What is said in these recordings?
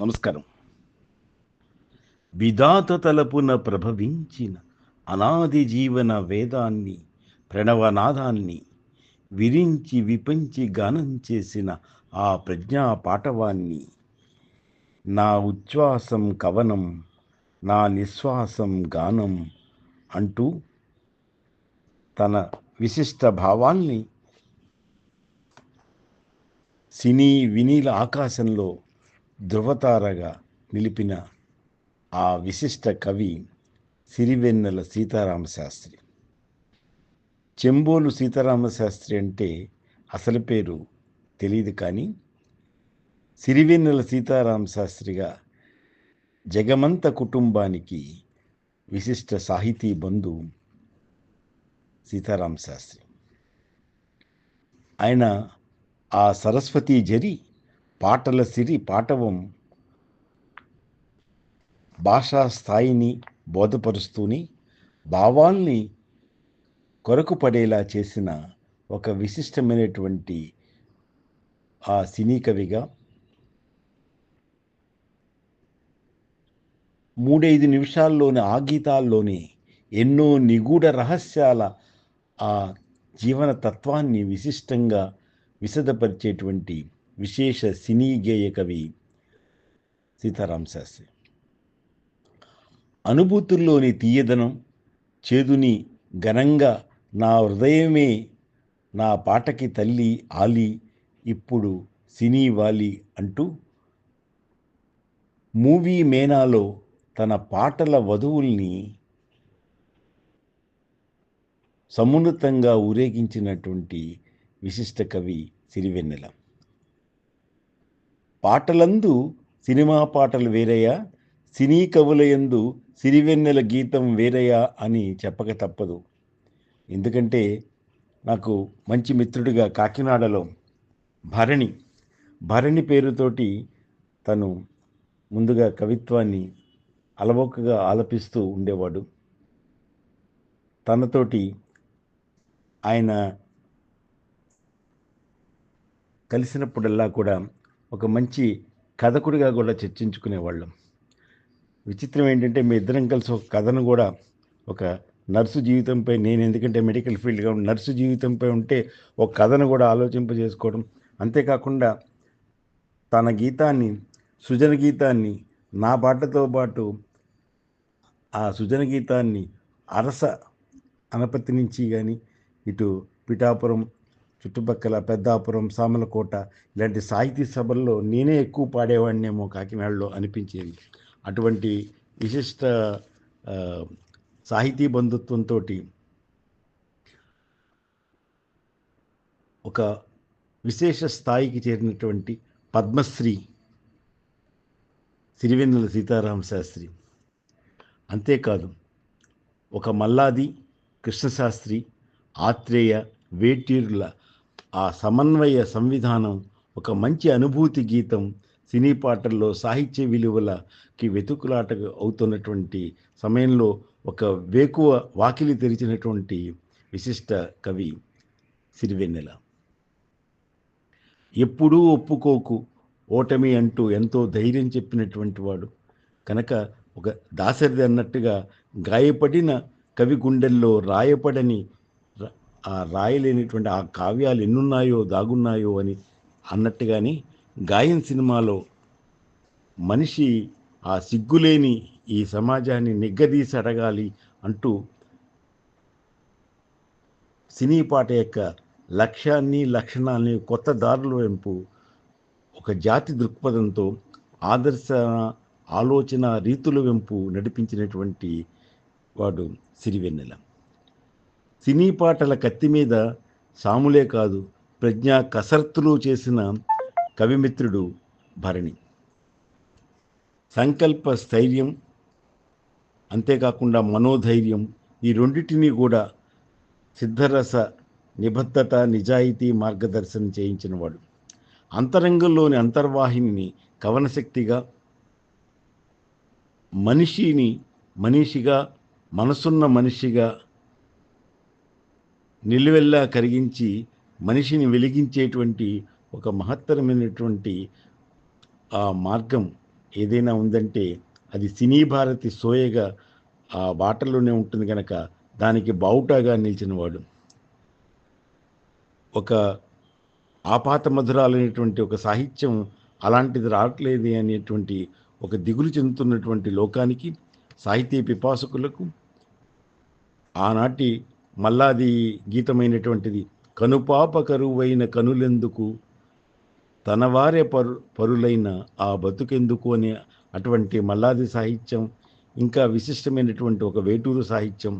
నమస్కారం. విధాత తలపున ప్రభవించిన అనాది జీవన వేదాన్ని ప్రణవనాదాన్ని విరించి విపంచి గానం చేసిన ఆ ప్రజ్ఞా పాఠవాన్ని నా ఉచ్ఛ్వాసం కవనం నా నిశ్వాసం గానం అంటూ తన విశిష్ట భావాల్ని సినీ వినీల ఆకాశంలో ధృవతారగా నిలిపిన ఆ విశిష్ట కవి సిరివెన్నెల సీతారామశాస్త్రి చెంబోలు సీతారామశాస్త్రి అంటే అసలు పేరు తెలియదు కానీ సిరివెన్నెల సీతారామశాస్త్రిగా జగమంత కుటుంబానికి విశిష్ట సాహితీ బంధు సీతారామశాస్త్రి ఆయన ఆ సరస్వతీ జరి పాటల సిరి పాటవం భాషా స్థాయిని బోధపరుస్తూనే భావాల్ని కొరకు పడేలా చేసిన ఒక విశిష్టమైనటువంటి ఆ సినీ కవిగా మూడైదు నిమిషాల్లోని ఆ గీతాల్లోనే ఎన్నో నిగూఢ రహస్యాల ఆ జీవన తత్వాన్ని విశిష్టంగా విశదపరిచేటువంటి విశేష సినీ గేయ కవి సీతారాం శాస్త్రి అనుభూతుల్లోని తీయదనం చేదుని ఘనంగా నా హృదయమే నా పాటకి తల్లి ఆలి ఇప్పుడు సినీ వాలి అంటూ మూవీ మేనాలో తన పాటల వధువుల్ని సమున్నతంగా ఊరేగించినటువంటి విశిష్ట కవి సిరివెన్నెల పాటలందు సినిమా పాటలు వేరయ్యా సినీ కవులయందు సిరివెన్నెల గీతం వేరయ్యా అని చెప్పక తప్పదు. ఎందుకంటే నాకు మంచి మిత్రుడిగా కాకినాడలో భరణి భరణి పేరుతోటి తను ముందుగా కవిత్వాన్ని అలవోకగా ఆలపిస్తూ ఉండేవాడు. తనతోటి ఆయన కలిసినప్పుడల్లా కూడా ఒక మంచి కథకుడిగా కూడా చర్చించుకునేవాళ్ళం. విచిత్రం ఏంటంటే మీ ఇద్దరం కలిసి ఒక కథను కూడా ఒక నర్సు జీవితంపై నేను ఎందుకంటే మెడికల్ ఫీల్డ్గా నర్సు జీవితంపై ఉంటే ఒక కథను కూడా ఆలోచింపజేసుకోవడం. అంతేకాకుండా తన గీతాన్ని సృజన గీతాన్ని నా పాటతో పాటు ఆ సృజన గీతాన్ని అరస అనపతి నుంచి కానీ ఇటు పిఠాపురం చుట్టుపక్కల పెద్దాపురం సామలకోట ఇలాంటి సాహితీ సభల్లో నేనే ఎక్కువ పాడేవాడినేమో కాకినాడలో అనిపించేది. అటువంటి విశిష్ట సాహితీ బంధుత్వంతో ఒక విశేష స్థాయికి చేరినటువంటి పద్మశ్రీ సిరివెన్నెల సీతారామ శాస్త్రి. అంతేకాదు ఒక మల్లాది కృష్ణశాస్త్రి ఆత్రేయ వేటీరుల ఆ సమన్వయ సంవిధానం ఒక మంచి అనుభూతి గీతం సినీ పాటల్లో సాహిత్య విలువలకి వెతుకులాట అవుతున్నటువంటి సమయంలో ఒక వేకువ వాకిలి తెరిచినటువంటి విశిష్ట కవి సిరివెన్నెల. ఎప్పుడూ ఒప్పుకోకు ఓటమి అంటూ ఎంతో ధైర్యం చెప్పినటువంటి వాడు. కనుక ఒక దాసరిది అన్నట్టుగా గాయపడిన కవి గుండెల్లో రాయపడని ఆ రాయలేనిటువంటి ఆ కావ్యాలు ఎన్నున్నాయో దాగున్నాయో అని అన్నట్టుగాని గాయం సినిమాలో మనిషి ఆ సిగ్గులేని ఈ సమాజాన్ని నిగ్గదీసి అడగాలి అంటూ సినీ పాట యొక్క లక్ష్యాన్ని లక్షణాన్ని కొత్త దారుల వెంపు ఒక జాతి దృక్పథంతో ఆదర్శ ఆలోచన రీతుల వెంపు నడిపించినటువంటి వాడు సిరివెన్నెల. సినీ పాటల కత్తి మీద సాములే కాదు ప్రజ్ఞా కసరత్తులు చేసిన కవిమిత్రుడు భరణి. సంకల్ప స్థైర్యం అంతేకాకుండా మనోధైర్యం ఈ రెండింటినీ కూడా సిద్ధరస నిబద్ధత నిజాయితీ మార్గదర్శనం చేయించినవాడు. అంతరంగంలోని అంతర్వాహిని కవనశక్తిగా మనిషిని మనిషిగా మనసున్న మనిషిగా నిలువెల్లా కరిగించి మనిషిని వెలిగించేటువంటి ఒక మహత్తరమైనటువంటి ఆ మార్గం ఏదైనా ఉందంటే అది సినీ భారతి సోయగా ఆ బాటలోనే ఉంటుంది కనుక దానికి బావుటాగా నిలిచినవాడు ఒక ఆపాత మధురాలనేటువంటి ఒక సాహిత్యం అలాంటిది రావట్లేదు అనేటువంటి ఒక దిగులు చెందుతున్నటువంటి లోకానికి సాహితీ పిపాసకులకు ఆనాటి మల్లాది గీతమైనటువంటిది కనుపాప కరువైన కనులెందుకు తనవారే పరు పరులైన ఆ బతుకెందుకు? అనే అటువంటి మల్లాది సాహిత్యం ఇంకా విశిష్టమైనటువంటి ఒక వేటూరు సాహిత్యం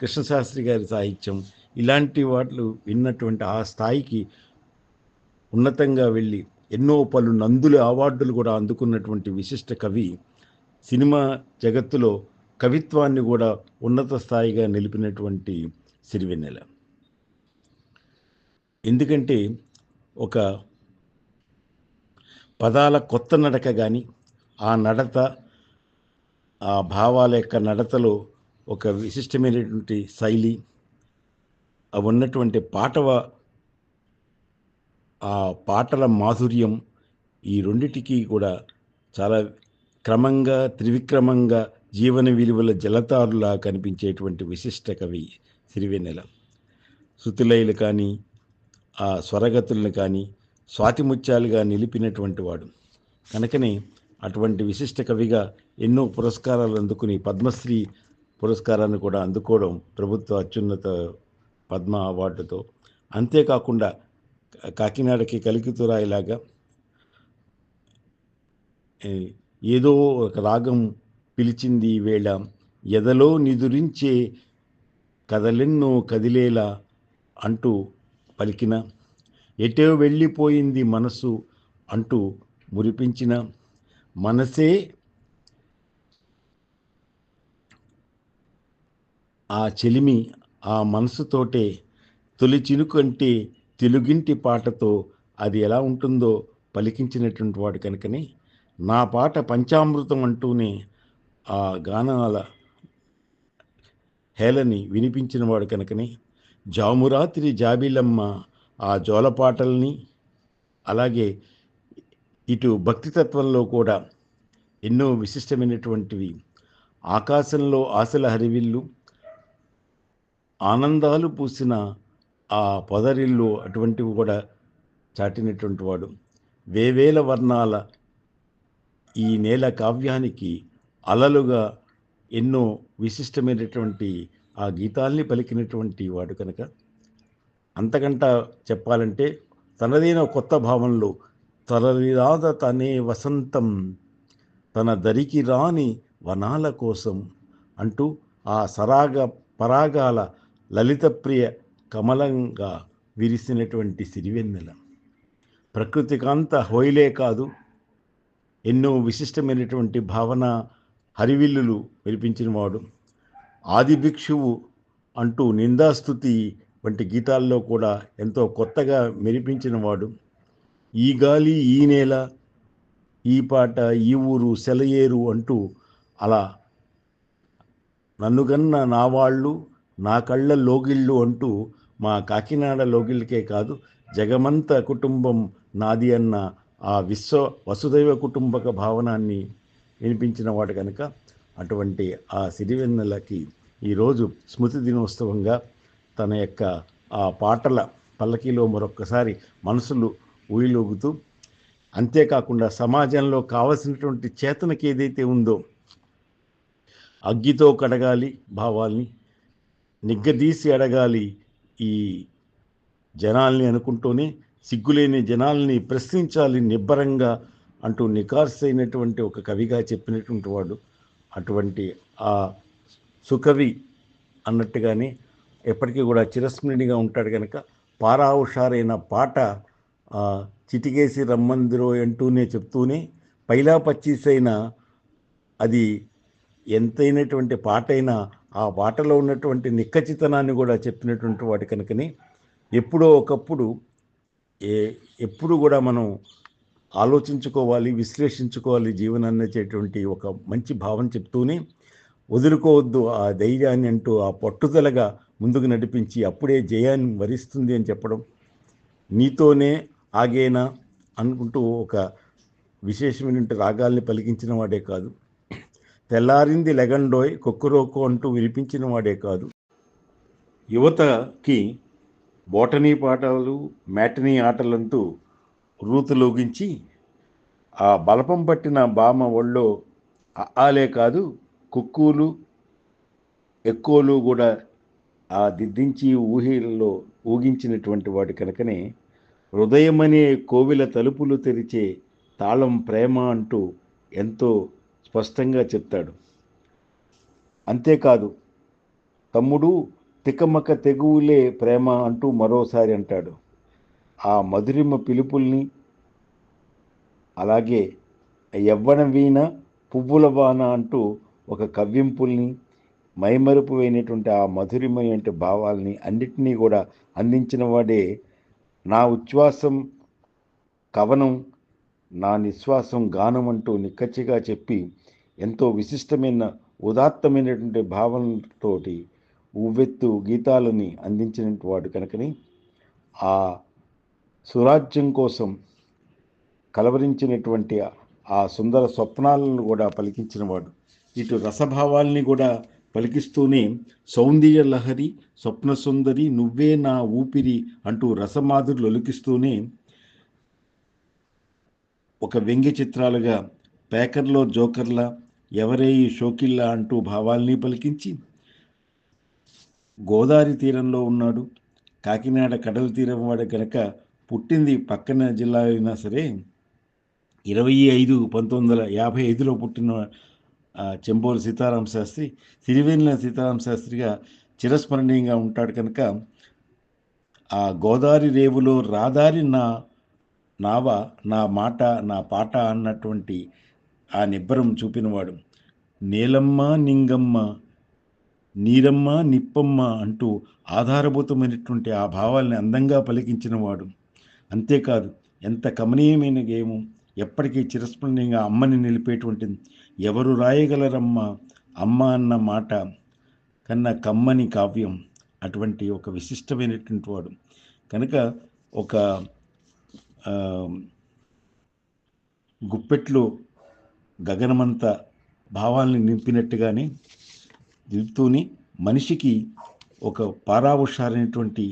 కృష్ణశాస్త్రి గారి సాహిత్యం ఇలాంటి వాటిలు విన్నటువంటి ఆ స్థాయికి ఉన్నతంగా వెళ్ళి ఎన్నో పలు నందుల అవార్డులు కూడా అందుకున్నటువంటి విశిష్ట కవి సినిమా జగత్తులో కవిత్వాన్ని కూడా ఉన్నత స్థాయిగా నిలిపినటువంటి సిరివెన్నెల. ఎందుకంటే ఒక పదాల కొత్త నడక కానీ ఆ నడత ఆ భావాల యొక్క నడతలో ఒక విశిష్టమైనటువంటి శైలి అవి ఉన్నటువంటి పాటవ ఆ పాటల మాధుర్యం ఈ రెండిటికి కూడా చాలా క్రమంగా త్రివిక్రమంగా జీవన విలువల జలతారులా కనిపించేటువంటి విశిష్ట కవి సిరివెన్నెల శృతిలయలు కానీ ఆ స్వరగతులను కానీ స్వాతిముత్యాలుగా నిలిపినటువంటి వాడు. కనుకనే అటువంటి విశిష్ట కవిగా ఎన్నో పురస్కారాలు అందుకుని పద్మశ్రీ పురస్కారాన్ని కూడా అందుకోవడం ప్రభుత్వ అత్యున్నత పద్మ అవార్డుతో. అంతేకాకుండా కాకినాడకి కలికితురాయిలాగా ఏదో ఒక రాగం పిలిచింది ఈ వేళ. ఎదలో నిదురించే కదలెన్నో కదిలేలా అంటూ పలికిన ఎటో వెళ్ళిపోయింది మనసు అంటూ మురిపించిన మనసే ఆ చెలిమి ఆ మనసుతోటే తొలి చినుకంటే తెలుగింటి పాటతో అది ఎలా ఉంటుందో పలికించినటువంటి వాడు కనుకనే నా పాట పంచామృతం అంటూనే ఆ గానాల హేళని వినిపించినవాడు కనుకనే జామురాత్రి జాబిలమ్మ ఆ జోలపాటల్ని అలాగే ఇటు భక్తితత్వంలో కూడా ఎన్నో విశిష్టమైనటువంటివి ఆకాశంలో ఆశల హరివిల్లు ఆనందాలు పూసిన ఆ పొదరిల్లు అటువంటివి కూడా చాటినటువంటి వాడు. వేవేల వర్ణాల ఈ నేల కావ్యానికి అలలుగా ఎన్నో విశిష్టమైనటువంటి ఆ గీతాల్ని పలికినటువంటి వాడు కనుక అంతకంట చెప్పాలంటే తనదైన కొత్త భావంలో తరలిరాద తనే వసంతం తన దరికి రాని వనాల కోసం అంటూ ఆ సరాగ పరాగాల లలితప్రియ కమలంగా విరిసినటువంటి సిరివెన్నెల. ప్రకృతికాంత హోయిలే కాదు ఎన్నో విశిష్టమైనటువంటి భావన హరివిల్లులు వినిపించినవాడు ఆదిభిక్షువు అంటూ నిందాస్తుతి వంటి గీతాల్లో కూడా ఎంతో కొత్తగా మెరిపించినవాడు ఈ గాలి ఈ నేల ఈ పాట ఈ ఊరు సెలయేరు అంటూ అలా నన్నుగన్న నా వాళ్ళు నా కళ్ళ లోగిళ్ళు అంటూ మా కాకినాడ లోగిళ్ళకే కాదు జగమంత కుటుంబం నాది అన్న ఆ విశ్వ వసుదైవ కుటుంబక భావనాన్ని వినిపించిన వాడు కనుక అటువంటి ఆ సిరివెన్నెలకి ఈరోజు స్మృతి దినోత్సవంగా తన యొక్క ఆ పాటల పల్లకీలో మరొక్కసారి మనసులు ఊయిలోగుతూ అంతేకాకుండా సమాజంలో కావలసినటువంటి చేతనకి ఏదైతే ఉందో అగ్గితో కడగాలి భావాల్ని నిగ్గదీసి అడగాలి ఈ జనాల్ని అనుకుంటూనే సిగ్గులేని జనాల్ని ప్రశ్నించాలి నిబ్బరంగా అంటూ నికార్సైనటువంటి ఒక కవిగా చెప్పినటువంటి వాడు అటువంటి ఆ సుకవి అన్నట్టుగానే ఎప్పటికీ కూడా చిరస్మరణిగా ఉంటాడు కనుక పారా హుషారైన పాట చిటికేసి రమ్మందిరో అంటూనే చెప్తూనే పైలా పచ్చీసైన అది ఎంతైనటువంటి పాట అయినా ఆ పాటలో ఉన్నటువంటి నిక్కచితనాన్ని కూడా చెప్పినటువంటి వాటి కనుకనే ఎప్పుడో ఒకప్పుడు ఏ ఎప్పుడు కూడా మనం ఆలోచించుకోవాలి విశ్లేషించుకోవాలి జీవనాన్ని చేటువంటి ఒక మంచి భావం చెప్తూనే వదులుకోవద్దు ఆ ధైర్యాన్ని అంటూ ఆ పట్టుదలగా ముందుకు నడిపించి అప్పుడే జయాన్ని వరిస్తుంది అని చెప్పడం నీతోనే ఆగేనా అనుకుంటూ ఒక విశేషమైనటువంటి రాగాల్ని పలికించిన వాడే కాదు. తెల్లారింది లెగండోయ్ కొక్కురోకో అంటూ వినిపించిన వాడే కాదు. యువతకి బోటనీ పాటలు మ్యాటనీ ఆటలంటూ రూతులోగించి ఆ బలపం పట్టిన బామ ఒళ్ళో ఆలే కాదు కుక్కూలు ఎక్కువలు కూడా ఆ దిద్దించి ఊహిల్లో ఊగించినటువంటి వాటి కనుకనే హృదయమనే కోవిల తలుపులు తెరిచే తాళం ప్రేమ అంటూ ఎంతో స్పష్టంగా చెప్తాడు. అంతేకాదు తమ్ముడు తికమక తెగువులే ప్రేమ అంటూ మరోసారి అంటాడు. ఆ మధురిమ పిలుపుల్ని అలాగే యవ్వన వీణ పువ్వుల వాన అంటూ ఒక కవ్వింపుల్ని మైమరుపు అయినటువంటి ఆ మధురిమైనటువంటి భావాల్ని అన్నిటినీ కూడా అందించిన వాడే నా ఉచ్ఛ్వాసం కవనం నా నిశ్వాసం గానం అంటూ నిక్కచ్చిగా చెప్పి ఎంతో విశిష్టమైన ఉదాత్తమైనటువంటి భావనతోటి ఉవ్వెత్తు గీతాలని అందించిన వాడు కనుకని ఆ సురాజ్యం కోసం కలవరించినటువంటి ఆ సుందర స్వప్నాలను కూడా పలికించినవాడు. ఇటు రసభావాల్ని కూడా పలికిస్తూనే సౌందర్య లహరి స్వప్న సుందరి నువ్వే నా ఊపిరి అంటూ రసమాధురులు ఒలికిస్తూనే ఒక వ్యంగ్య చిత్రాలుగా పేకర్లో జోకర్లా ఎవరే ఈ షోకిల్లా అంటూ భావాల్ని పలికించి గోదావరి తీరంలో ఉన్నాడు కాకినాడ కడల తీరం వాడు గనక పుట్టింది పక్కన జిల్లా అయినా సరే ఇరవై ఐదు పంతొమ్మిది వందల యాభై ఐదులో పుట్టిన చెంబోలు సీతారాం శాస్త్రి సిరివెన్నెల సీతారాం శాస్త్రిగా చిరస్మరణీయంగా ఉంటాడు కనుక ఆ గోదావరి రేవులో రాదారి నా నావ నా మాట నా పాట అన్నటువంటి ఆ నిబ్బరం చూపినవాడు. నీలమ్మ నింగమ్మ నీరమ్మ నిప్పమ్మ అంటూ ఆధారభూతమైనటువంటి ఆ భావాల్ని అందంగా పలికించినవాడు. అంతేకాదు ఎంత కమనీయమైన గేము ఎప్పటికీ చిరస్మరణీయంగా అమ్మని నిలిపేటువంటిది. ఎవరు రాయగలరమ్మ అమ్మ అన్న మాట కన్నా కమ్మని కావ్యం అటువంటి ఒక విశిష్టమైనటువంటి వాడు. కనుక ఒక గుప్పెట్లో గగనమంత భావాల్ని నింపినట్టుగానే నింపుతూని మనిషికి ఒక పారావుషారైనటువంటి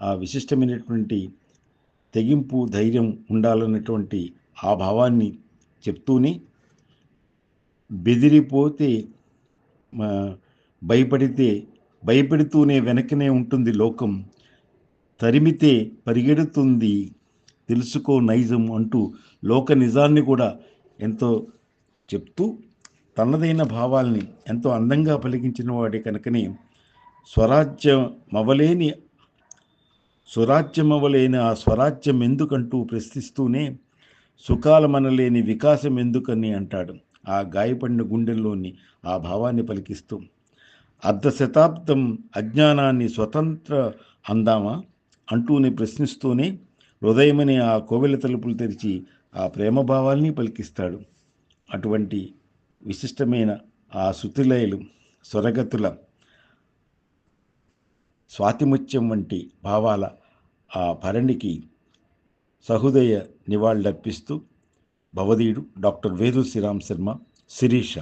ఆ విశిష్టమైనటువంటి తెగింపు ధైర్యం ఉండాలన్నటువంటి ఆ భావాన్ని చెప్తూనే బెదిరిపోతే భయపడితే భయపెడుతూనే వెనకనే ఉంటుంది లోకం. తరిమితే పరిగెడుతుంది తెలుసుకో నైజం అంటూ లోక నిజాన్ని కూడా ఎంతో చెప్తూ తనదైన భావాల్ని ఎంతో అందంగా పలికించిన వాడే కనుకనే స్వరాజ్యం మవలేని స్వరాజ్యమవలేని ఆ స్వరాజ్యం ఎందుకంటూ ప్రశ్నిస్తూనే సుఖాల మనలేని వికాసం ఎందుకని అంటాడు. ఆ గాయపడిన గుండెల్లోని ఆ భావాన్ని పలికిస్తూ అర్ధ శతాబ్దం అజ్ఞానాన్ని స్వతంత్ర అందామా? అంటూనే ప్రశ్నిస్తూనే హృదయమని ఆ కోవెల తలుపులు తెరిచి ఆ ప్రేమ భావాల్ని పలికిస్తాడు. అటువంటి విశిష్టమైన ఆ శృతిలయలు స్వరగతుల స్వాతిముత్యం వంటి భావాల ఆ భరణికి సహృదయ నివాళులర్పిస్తూ భవదీయుడు డాక్టర్ వేదు శ్రీరామ్ శర్మ శిరీష